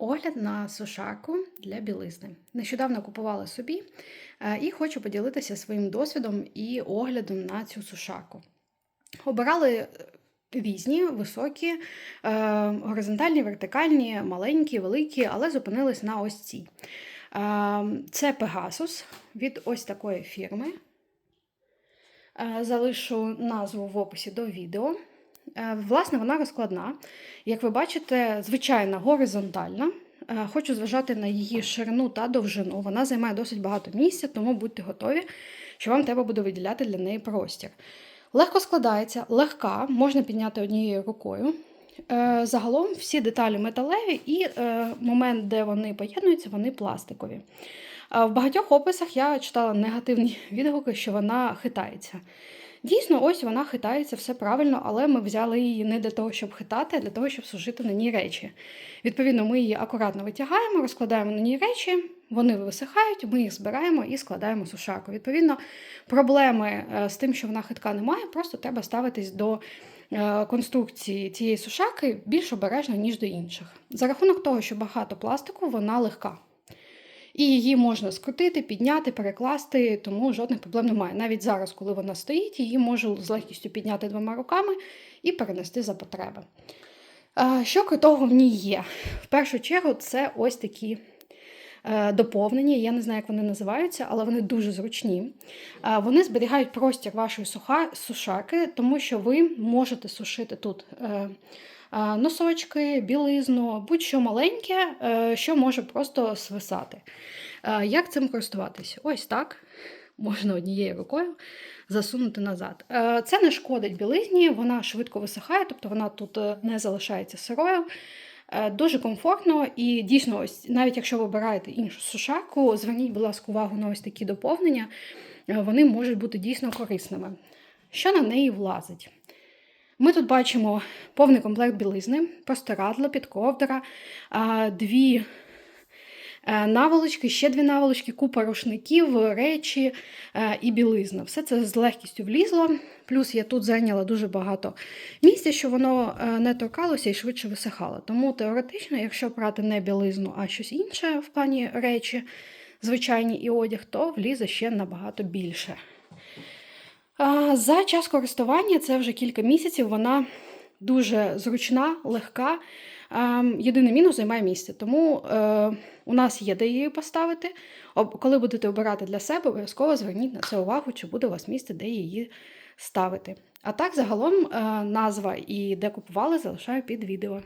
Огляд на сушарку для білизни. Нещодавно купувала собі е, і хочу поділитися своїм досвідом і оглядом на цю сушарку. Обирали е, різні, високі, е, горизонтальні, вертикальні, маленькі, великі, але зупинились на ось цій. Це Pegasus від ось такої фірми. Залишу назву в описі до відео. Е, власне, вона розкладна. Як ви бачите, звичайна горизонтальна. Е, хочу зважати на її ширину та довжину. Вона займає досить багато місця, тому будьте готові, що вам треба буде виділяти для неї простір. Легко складається, легка, можна підняти однією рукою. Е, загалом всі деталі металеві, і момент, де вони поєднуються, вони пластикові. В багатьох описах я читала негативні відгуки, що вона хитається. Дійсно, ось вона хитається все правильно, але ми взяли її не для того, щоб хитати, а для того, щоб сушити на ній речі. Відповідно, ми її акуратно витягаємо, розкладаємо на ній речі, вони висихають, ми їх збираємо і складаємо сушарку. Відповідно, проблеми е, з тим, що вона хитка немає, просто треба ставитись до. Е, конструкції цієї сушаки більш обережно, ніж до інших. За рахунок того, що багато пластику, вона легка. І її можна скрутити, підняти, перекласти, тому жодних проблем немає. Навіть зараз, коли вона стоїть, її можу з легкістю підняти двома руками і перенести за потреби. Що крутого в ній є? В першу чергу, це ось такі е, доповнення, я не знаю, як вони називаються, але вони дуже зручні. Вони зберігають простір вашої сушарки, тому що ви можете сушити тут. Е, носочки, білизну, будь-що маленьке, е, що може просто свисати. Як цим користуватися? Ось так. Можна однією рукою засунути назад. Е, це не шкодить білизні, вона швидко висихає, тобто вона тут е, не залишається сирою. Дуже комфортно і дійсно, ось навіть якщо ви обираєте іншу сушарку, зверніть, будь ласка, увагу на ось такі доповнення, вони можуть бути дійсно корисними. Що на неї влазить? Ми тут бачимо повний комплект білизни, простирадла, підковдра, дві е, наволочки, ще дві наволочки, купа рушників, речі е, і білизна. Все це з легкістю влізло. Плюс я тут зайняла дуже багато місця, що воно е, не торкалося і швидше висихало. Тому теоретично, якщо брати не білизну, а щось інше в плані речі, звичайні і одяг, то влізе ще набагато більше. За час користування це вже кілька місяців, вона дуже зручна, легка. Єдиний мінус займає місце, тому е, у нас є де її поставити. Коли будете обирати для себе, обов'язково зверніть на це увагу, чи буде у вас місце, де її ставити. А так, загалом, е, назва і де купували, залишаю під відео.